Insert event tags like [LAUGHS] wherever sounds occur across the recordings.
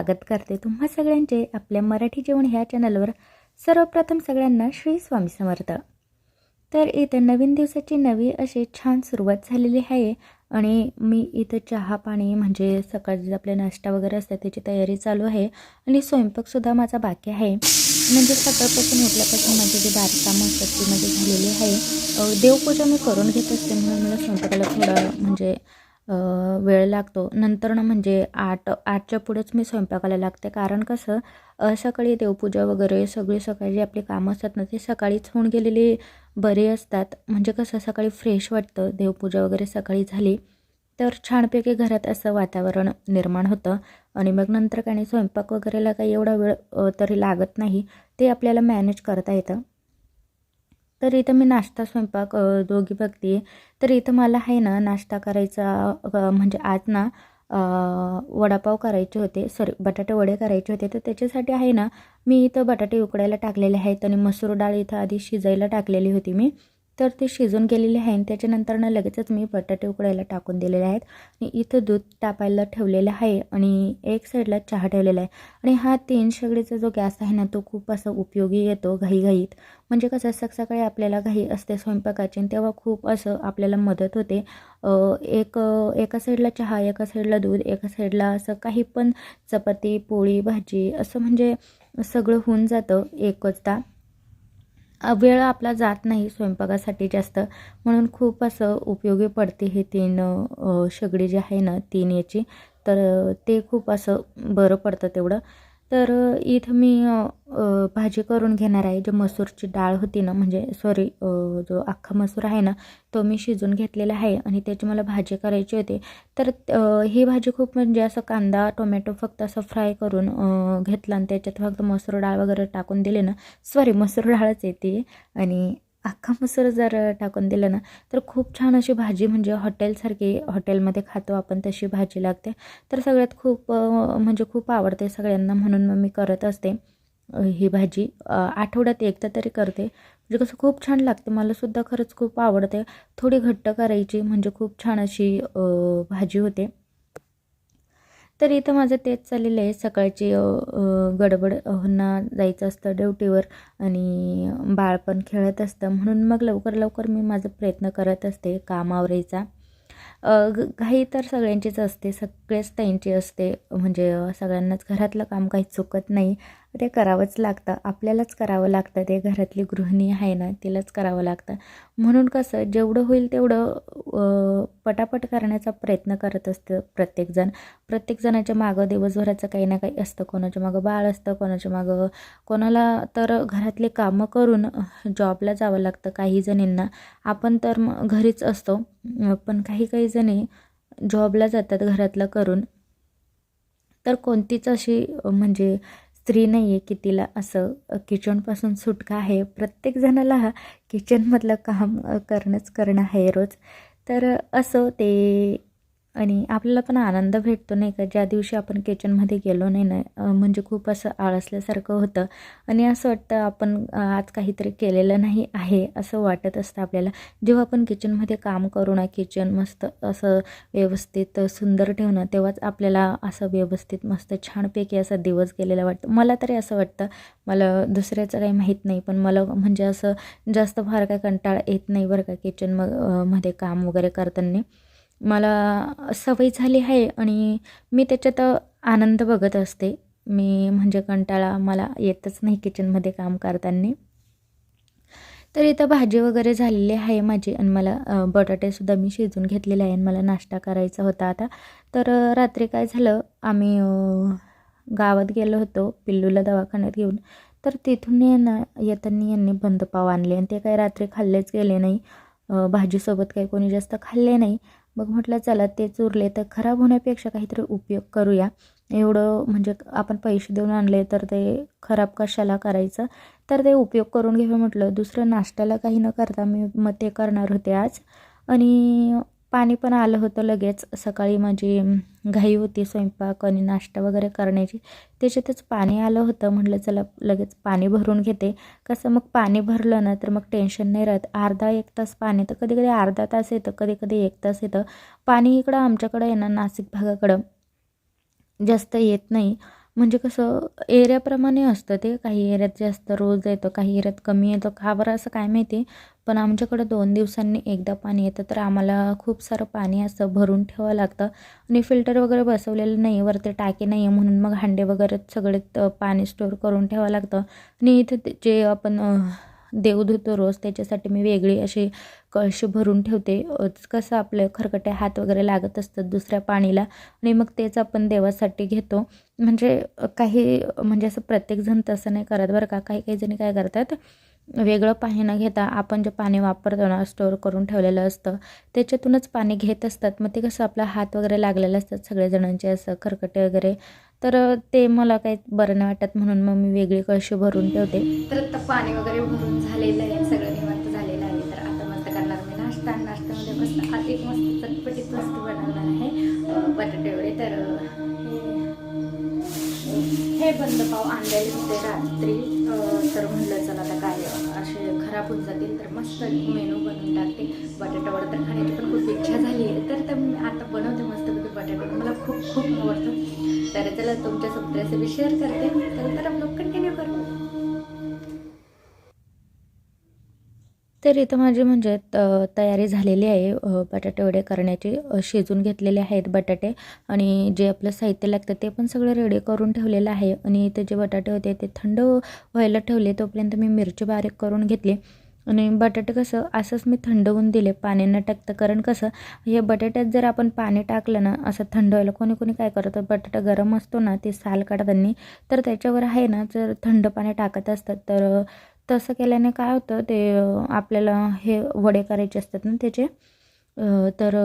स्वागत करते तुम्हा सगळ्यांचे आपल्या मराठी जेवण ह्या चॅनलवर. सर्वप्रथम सगळ्यांना श्री स्वामी समर्थ. तर इथं नवीन दिवसाची नवी अशी छान सुरुवात झालेली आहे आणि मी इथं चहा पाणी म्हणजे सकाळचा आपल्या नाश्ता वगैरे असतात त्याची तयारी चालू आहे आणि स्वयंपाकसुद्धा माझा बाकी आहे. म्हणजे सकाळपासून उठल्यापासून माझे जे बारीक असतात ती माझी झालेली आहे. देवपूजा मी करून घेत असते म्हणून मला स्वयंपाकाला थोडं म्हणजे वेळ लागतो. नंतर ना म्हणजे आठ आठच्या पुढेच मी स्वयंपाकाला लागते. कारण कसं सकाळी देवपूजा वगैरे सगळी सकाळी जी आपली कामं असतात ना ती सकाळीच होऊन गेलेली बरी असतात. म्हणजे कसं सकाळी फ्रेश वाटतं. देवपूजा वगैरे सकाळी झाली तर छानपैकी घरात असं वातावरण निर्माण होतं. आणि मग नंतर काही स्वयंपाक वगैरेला काही एवढा वेळ तरी लागत नाही. ते आपल्याला मॅनेज करता येतं. तर इथं मी नाश्ता स्वयंपाक दोघी बघते. तर इथं मला आहे ना नाश्ता करायचा म्हणजे आज ना वडापाव करायचे होते. सॉरी बटाटे वडे करायचे होते. तर त्याच्यासाठी आहे ना मी इथं बटाटे उकडायला टाकलेले आहेत आणि मसूर डाळ इथं आधी शिजायला टाकलेली होती मी. तर ते शिजून गेलेले आहे आणि त्याच्यानंतर ना लगेचच मी बटाटे उकडायला टाकून दिलेले आहेत. आणि इथं दूध तापायला ठेवलेलं आहे आणि एक साईडला चहा ठेवलेला आहे. आणि हा तीन शेगडीचा जो गॅस आहे ना तो खूप असा उपयोगी येतो घाईघाईत. म्हणजे कसं सकाळी आपल्याला घाई असते स्वयंपाकाची आणि तेव्हा खूप असं आपल्याला मदत होते. एक एका साईडला चहा एका साईडला दूध एका साईडला असं काही पण चपाती पोळी भाजी असं म्हणजे सगळं होऊन जातं एकचदा. वेळ आपला जात नाही स्वयंपाकासाठी जास्त. म्हणून खूप असं उपयोगी पडते हे तीन शेगडी जी आहे ना तीन याची. तर ते खूप असं बरं पडतं तेवढं. तर इथं मी भाजी करून घेणार आहे. जे मसूरची डाळ होती ना म्हणजे सॉरी जो अख्खा मसूर आहे ना तो मी शिजून घेतलेला आहे आणि त्याची मला भाजी करायची होती. तर ही भाजी खूप म्हणजे असं कांदा टोमॅटो फक्त असं फ्राय करून घेतला आणि त्याच्यात फक्त मसूर डाळ वगैरे टाकून दिले ना सॉरी मसूर डाळच येते आणि अख्खा मसूर जर टाकून दिलं ना तर खूप छान अशी भाजी म्हणजे हॉटेलसारखी हॉटेलमध्ये खातो आपण तशी भाजी लागते. तर सगळ्यात खूप म्हणजे खूप आवडते सगळ्यांना म्हणून मग मी करत असते ही भाजी. आठवड्यात एकदा तरी करते. म्हणजे कसं खूप छान लागते मलासुद्धा खरंच खूप आवडते. थोडी घट्ट करायची म्हणजे खूप छान अशी भाजी होते. तर इथं माझं तेच चाललेलं आहे. सकाळची गडबड अ, जायचं असतं ड्युटीवर आणि बाळ पण खेळत असतं. म्हणून मग लवकर लवकर मी माझा प्रयत्न करत असते काम आवरायचा ग घाई तर सगळ्यांचीच असते. सगळेच त्यांची असते. म्हणजे सगळ्यांनाच घरातलं काम काही चुकत नाही. ते करावंच लागतं. आपल्यालाच करावं लागतं. ते घरातली गृहिणी आहे ना तिलाच करावं लागतं. म्हणून कसं जेवढं होईल तेवढं पटापट करण्याचा प्रयत्न करत असतं प्रत्येकजण. प्रत्येकजणाच्या मागं दिवसभराचं काही ना काही असतं. कोणाच्या मागं बाळ असतं कोणाच्या मागं कोणाला तर घरातले कामं करून जॉबला जावं लागतं काही जणींना. आपण तर मग घरीच असतो. पण काही काही जणी जॉबला जातात घरातलं करून. तर कोणतीच अशी म्हणजे स्त्री नाही आहे की तिला असं किचनपासून सुटका आहे. प्रत्येक जणाला हा किचनमधलं काम करणंच करणं आहे रोज. तर असं ते आणि आपल्याला पण आनंद भेटतो नाही का? ज्या दिवशी आपण किचनमध्ये गेलो नाही ना म्हणजे खूप असं आळसल्यासारखं होतं. आणि असं वाटतं आपण आज काहीतरी केलेलं नाही आहे असं वाटत असतं आपल्याला. जेव्हा आपण किचनमध्ये काम करू ना किचन मस्त असं व्यवस्थित सुंदर ठेवणं तेव्हाच आपल्याला असं व्यवस्थित मस्त छानपैकी असा दिवस गेलेला वाटतं. मला तरी असं वाटतं. मला दुसऱ्याचं काही माहीत नाही पण मला म्हणजे असं जास्त फार काय कंटाळा येत नाही बरं का किचन म मध्ये काम वगैरे करताना. मला सवय झाली आहे आणि मी त्याच्यात आनंद बघत असते. मी म्हणजे कंटाळा मला येतच नाही किचनमध्ये काम करताना. तर इथं भाजी वगैरे झालेली आहे माझी आणि मला बटाटेसुद्धा मी शिजून घेतलेले आहे आणि मला नाश्ता करायचा होता आता. तर रात्री काय झालं आम्ही गावात गेलो होतो पिल्लूला दवाखान्यात घेऊन. तर तिथून यांना येताना यांनी बंद पाव आणले आणि ते काही रात्री खाल्लेच गेले नाही. भाजीसोबत काही कोणी जास्त खाल्ले नाही. मग म्हटलं चला तेच उरले तर खराब होण्यापेक्षा काहीतरी उपयोग करूया. एवढं म्हणजे आपण पैसे देऊन आणले तर ते खराब कशाला करायचं? तर ते उपयोग करून घेऊ म्हटलं. दुसरं नाश्त्याला काही न करता मी मग ते करणार होते आज. आणि पाणी पण आलं होतं लगेच. सकाळी माझी घाई होती स्वयंपाक आणि नाश्ता वगैरे करण्याची. त्याच्यातच पाणी आलं होतं. म्हटलं चला लगेच पाणी भरून घेते. कसं मग पाणी भरलं ना तर मग टेन्शन नाही राहत. अर्धा एक तास पाणी तर कधी कधी अर्धा तास येतं कधी कधी एक तास येतं. पाणी इकडं आमच्याकडं आहे ना नाशिक भागाकडं जास्त येत नाही. म्हणजे कसं एरियाप्रमाणे असतं ते. काही एरियात जास्त रोज येतं काही एरियात कमी येतं. का बरं असं काय माहिती? पण आमच्याकडं दोन दिवसांनी एकदा पाणी येतं तर आम्हाला खूप सारं पाणी असं भरून ठेवावं लागतं. आणि फिल्टर वगैरे बसवलेलं नाही वरती टाके नाही आहे म्हणून मग हांडे वगैरे सगळे पाणी स्टोअर करून ठेवावं लागतं. आणि इथे ते- जे आपण देव धुतो रोज त्याच्यासाठी मी वेगळी अशी कळशी भरून ठेवते. कसं आपलं खरकटे हात वगैरे लागत असतात दुसऱ्या पाणीला आणि मग तेच आपण देवासाठी घेतो. म्हणजे काही म्हणजे असं प्रत्येकजण तसं नाही करत बरं का. काही काही जणी काय करतात वेगळं पाणी न घेता आपण जे पाणी वापरतो ना स्टोअर करून ठेवलेलं असतं त्याच्यातूनच पाणी घेत असतात. मग ते कसं आपला हात वगैरे लागलेलं असतात सगळ्या जणांचे असं खरकटे वगैरे तर ते मला काही बरं नाही वाटत म्हणून मग मी वेगळी कळशी भरून ठेवते. तर आता पाणी वगैरे भरून झालेलं आहे सगळं निवांत झालेलं आहे. तर आता मस्त करणार मी नाश्ता. नाश्त्यामध्ये मस्त आज एक मस्त चटपटीत वस्तू बनवणार आहे. अ, बटाटे वडे तर हे- बंद पाव आणलेले होते रात्री. तर म्हणलं असे जातील तर मस्त मेनू बनवून टाकते. बटाटा वडा तर खाण्याची पण खूप इच्छा झाली आहे. तर तर मी आता बनवते मस्तपैकी बटाटे. वडे मला खूप खूप आवडतं. तर चला तुमच्यासोबत रेसिपी शेअर करते. तर तर आपण कंटिन्यू करू. तर इथं माझी म्हणजे तयारी झालेली आहे बटाटे वडे करण्याची. शिजून घेतलेले आहेत बटाटे आणि जे आपलं साहित्य लागतं ते पण सगळं रेडी करून ठेवलेलं आहे. आणि इथे जे बटाटे होते ते थंड व्हायला ठेवले तोपर्यंत मी मिरची बारीक करून घेतली. आणि बटाटे कसं असंच मी थंड होऊन दिले पाणी न टाकतं. कारण कसं हे बटाट्यात जर आपण पाणी टाकलं ना असं थंड व्हायला कोणी कोणी काय करतं बटाटा गरम असतो ना ते साल काढताना तर त्याच्यावर आहे ना जर थंड पाणी टाकत असतात तर तसं केल्याने काय होतं ते आपल्याला हे वडे करायचे असतात ना त्याचे तर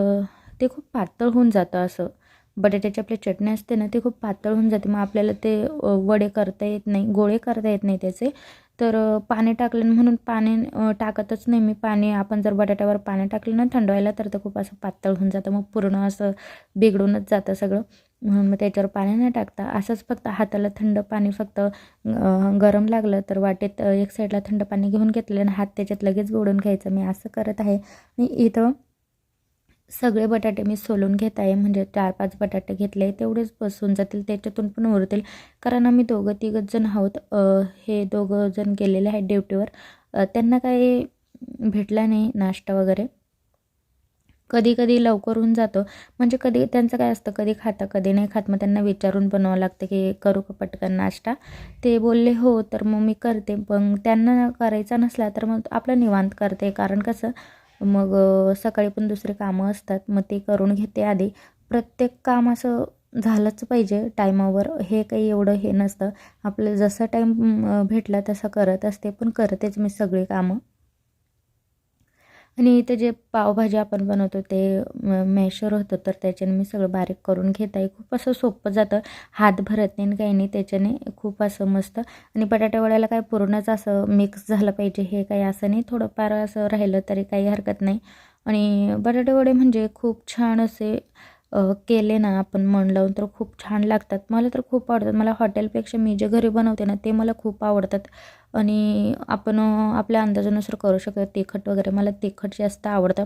ते खूप पातळ होऊन जातं असं. बटाट्याची आपली चटणी असते ना ती खूप पातळ होऊन जाते. मग आपल्याला ते वडे करता येत नाही गोळे करता येत नाही त्याचे. तर पाणी टाकलं म्हणून पाणी टाकतच नाही मी. पाणी आपण जर बटाट्यावर पाणी टाकलं ना थंड व्हायला तर ते खूप असं पातळ होऊन जातं. मग पूर्ण असं बिघडूनच जातं सगळं. म्हणून मग त्याच्यावर पाणी नाही टाकता. असंच फक्त हाताला थंड पाणी फक्त गरम लागलं तर वाटेत एक साईडला थंड पाणी घेऊन घेतलं आणि हात त्याच्यात लगेच गोडून घ्यायचं. मी असं करत आहे. आणि इथं सगळे बटाटे मी सोलून घेत आहे म्हणजे चार पाच बटाटे घेतले तेवढेच बसून जातील त्याच्यातून पण उरतील. कारण आम्ही दोघं तिघंच जण आहोत. हे दोघं जण गेलेले आहेत ड्युटीवर. त्यांना काही भेटला नाही नाश्ता वगैरे. कधी कधी लवकर होऊन जातो. म्हणजे कधी त्यांचं काय असतं कधी खातं कधी नाही खात मग त्यांना विचारून बनवावं लागतं की करू का पटकन नाश्ता. ते बोलले हो तर मग मी करते. पण त्यांना करायचा नसला तर मग आपलं निवांत करते. कारण कसं मग सकाळी पण दुसरे कामं असतात. मग ते करून घेते आधी. प्रत्येक काम असं झालंच पाहिजे टायमावर. हे काही एवढं हे नसतं. आपलं जसा टाईम भेटला तसा करत असते. पण करतेच मी सगळी कामं. आणि इथे जे पावभाजी आपण बनवतो ते मॅशर होतं तर त्याच्याने मी सगळं बारीक करून घेत आहे खूप असं सोपं जातं. हात भरत नाही काही नाही. त्याच्याने खूप असं मस्त. आणि बटाटा वड्याला काय पूर्णच असं मिक्स झालं पाहिजे. हे काही असं नाही. थोडंफार असं राहिलं तरी काही हरकत नाही. आणि बटाटे वडे म्हणजे खूप छान असे केले ना आपण मन लावून तर खूप छान लागतात. मला तर खूप आवडतात. मला हॉटेलपेक्षा मी जे घरी बनवते ना ते मला खूप आवडतात. आणि आपण आपल्या अंदाजानुसार करू शकतो. तिखट वगैरे मला तिखट जास्त आवडतं.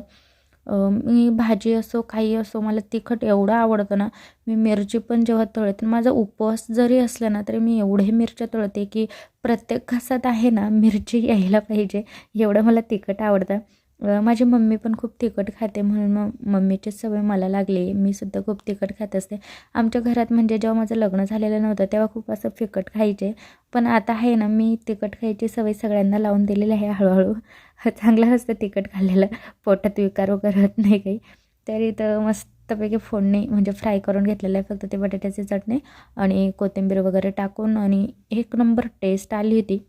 मी भाजी असो काही असो मला तिखट एवढं आवडतं ना मी मिरची पण जेव्हा तळते माझा उपवास जरी असला ना तरी मी एवढे मिरच्या तळते की प्रत्येक घासात आहे ना मिरची यायला पाहिजे. एवढं मला तिखट आवडतं. माझी मम्मी पण खूप तिखट खाते म्हणून मग मम्मीचीच सवय मला लागली. मी सुद्धा खूप तिखट खात असते. आमच्या घरात म्हणजे जेव्हा माझं लग्न झालेलं नव्हतं तेव्हा खूप असं फिकट खायचे. पण आता आहे ना मी तिखट खायची सवय सगळ्यांना लावून दिलेली आहे हळूहळू. [LAUGHS] चांगलं असतं तिखट खाल्लेलं. पोटात विकार वगैरे होत नाही काही. तरी तर मस्तपैकी फोडणी म्हणजे फ्राय करून घेतलेलं आहे फक्त ते बटाट्याची चटणी आणि कोथिंबीर वगैरे टाकून आणि एक नंबर टेस्ट आली होती.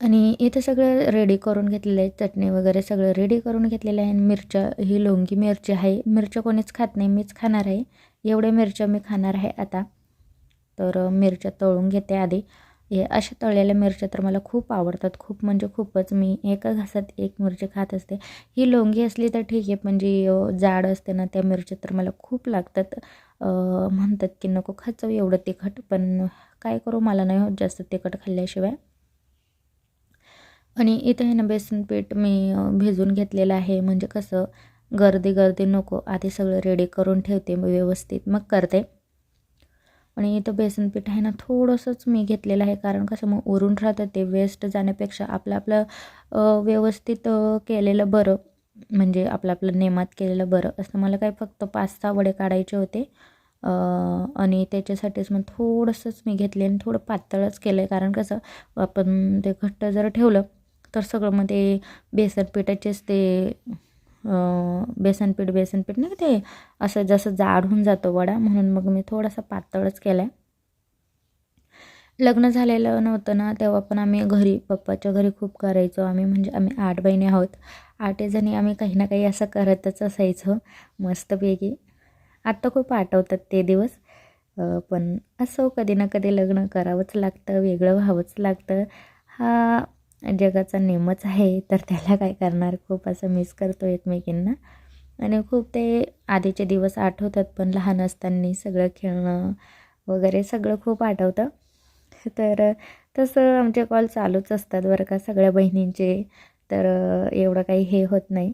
आणि इथं सगळं रेडी करून घेतलेलं आहे चटणी वगैरे सगळं रेडी करून घेतलेलं आहे. आणि मिरच्या ही लोंगी मिरची आहे. मिरच्या कोणीच खात नाही मीच खाणार आहे. एवढ्या मिरच्या मी खाणार आहे आता. तर मिरच्या तळून घेते आधी. हे अशा तळलेल्या मिरच्या तर मला खूप आवडतात. खूप म्हणजे खूपच. मी एका घासात एक मिरची खात असते. ही लोंगी असली तर ठीक आहे पण जी जाड असते ना त्या मिरच्या तर मला खूप लागतात. म्हणतात की नको खाचव एवढं तिखट पण काय करू? मला नाही होत जास्त तिखट खाल्ल्याशिवाय. आणि इथं आहे ना बेसन पीठ मी भिजून घेतलेलं आहे. म्हणजे कसं गर्दी गर्दी नको आधी सगळं रेडी करून ठेवते मग व्यवस्थित. मग करते. आणि इथं बेसन पीठ आहे ना थोडंसंच मी घेतलेलं आहे. कारण कसं मग उरून राहतं ते वेस्ट जाण्यापेक्षा आपलं आपलं व्यवस्थित केलेलं बरं. म्हणजे आपलं आपलं नेमात केलेलं बरं. असं मला काय फक्त पाच सहा वडे काढायचे होते. आणि त्याच्यासाठीच मग थोडंसंच मी घेतले आणि थोडं पातळच केलं आहे कारण कसं आपण ते घट्ट जर ठेवलं तर सगळं मग ते बेसन पिठाचेच ते बेसन पीठ बेसन पीठ नाही ते असं जसं जाड होऊन जातो वडा म्हणून मग मी थोडासा पातळच केला आहे लग्न झालेलं नव्हतं ना तेव्हा पण आम्ही घरी पप्पाच्या घरी खूप करायचो आम्ही म्हणजे आम्ही आठ बहिणी आहोत. आठजणी आम्ही काही ना काही असं करतच असायचो मस्तपैकी. आत्ता खूप आठवतात ते दिवस. पण असं कधी ना कधी लग्न करावंच लागतं वेगळं व्हावंच लागतं. हा जगाचा नेमच आहे तर त्याला काय करणार? खूप असं मिस करतो एकमेकींना. आणि खूप ते आधीचे दिवस आठवतात पण लहान असताना सगळं खेळणं वगैरे सगळं खूप आठवतं. तर तसं आमचे कॉल चालूच असतात बरं का सगळ्या बहिणींचे. तर एवढं काही हे होत नाही.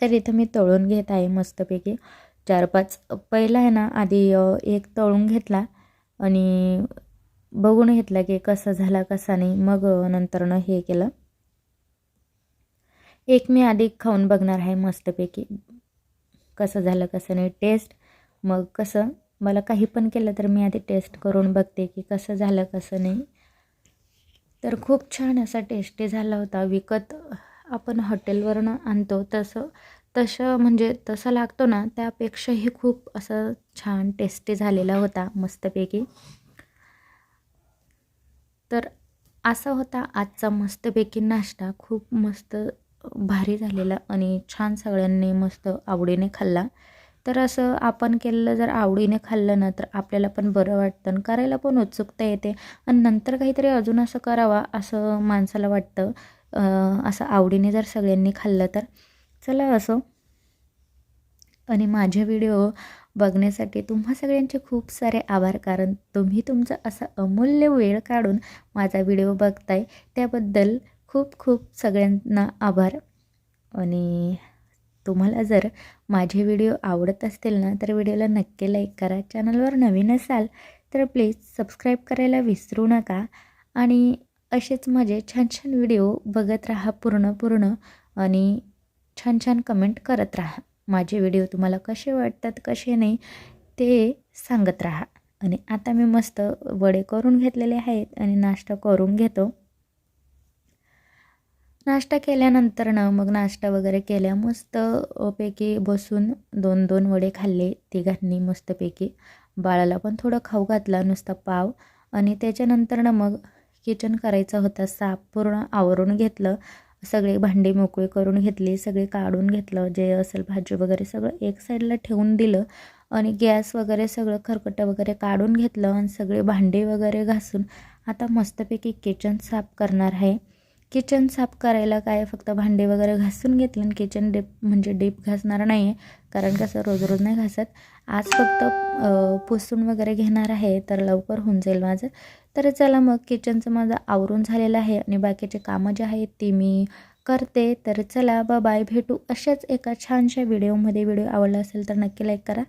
तर इथं मी तळून घेत आहे मस्तपैकी. चार पाच पहिला आहे ना आधी एक तळून घेतला. आणि बघून घेतला की कसा झाला कसा नाही. मग नंतरनं हे केलं. एक मी आधी खाऊन बघणार आहे मस्तपैकी. कसं झालं कसं नाही. टेस्ट मग कसं? मला काही पण केलं तर मी आधी टेस्ट करून बघते की कसं झालं कसं नाही. तर खूप छान असा टेस्टी झाला होता. विकत आपण हॉटेलवरनं आणतो तसं. तसं म्हणजे तसं लागतो ना त्यापेक्षाही खूप असं छान टेस्टी झालेला होता मस्तपैकी. तर असा होता आजचा मस्तपैकी नाश्ता. खूप मस्त भारी झालेला आणि छान सगळ्यांनी मस्त आवडीने खाल्ला. तर असं आपण केलेलं जर आवडीने खाल्लं ना तर आपल्याला पण बरं वाटतं आणि करायला पण उत्सुकता येते. आणि नंतर काहीतरी अजून असं करावा असं माणसाला वाटतं. असं आवडीने जर सगळ्यांनी खाल्लं तर. चला असं. आणि माझे व्हिडिओ बघण्यासाठी तुम्हा सगळ्यांचे खूप सारे आभार कारण तुम्ही तुमचा असा अमूल्य वेळ काढून माझा व्हिडिओ बघताय त्याबद्दल खूप खूप सगळ्यांना आभार. आणि तुम्हाला जर माझे व्हिडिओ आवडत असतील ना तर व्हिडिओला नक्की लाईक करा. चॅनलवर नवीन असाल तर प्लीज सबस्क्राईब करायला विसरू नका. आणि असेच माझे छान छान व्हिडिओ बघत राहा पूर्ण पूर्ण आणि छान छान कमेंट करत राहा. माझे व्हिडिओ तुम्हाला कसे वाटतात कसे नाही ते सांगत राहा. आणि आता मी मस्त वडे करून घेतलेले आहेत आणि नाश्ता करून घेतो. नाश्ता केल्यानंतर ना मग नाश्ता वगैरे केल्या मस्तपैकी बसून दोन दोन वडे खाल्ले तिघांनी मस्तपैकी बाळाला पण थोडं खाऊ घातला नुसता पाव. आणि त्याच्यानंतर ना मग किचन करायचं होतं साफ पूर्ण आवरून घेतलं. सगळे भांडे मोकळे करून घेतली सगळे काढून घेतलं जे असेल भाजी वगैरे सगळं एक साईडला ठेवून दिलं आणि गॅस वगैरे सगळं खरकटं वगैरे काढून घेतलं आणि सगळे भांडे वगैरे घासून आता मस्तपैकी किचन साफ करणार आहे. किचन साफ करायला काय फक्त भांडे वगैरे घासून घेतले आणि किचन डीप म्हणजे डीप घासणार नाही आहे कारण कसं रोज रोज नाही घासत. आज फक्त पुसून वगैरे घेणार आहे तर लवकर होऊन जाईल माझं. तर चला मग किचनचं माझं आवरून झालेलं आहे आणि बाकीचे कामं जे आहेत ती मी करते. तर चला बा बाय भेटू अशाच एका छानशा व्हिडिओमध्ये. व्हिडिओ आवडला असेल तर नक्की लाईक करा.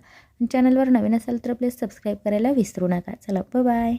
चॅनलवर नवीन असेल तर प्लीज सबस्क्राईब करायला विसरू नका. चला बाय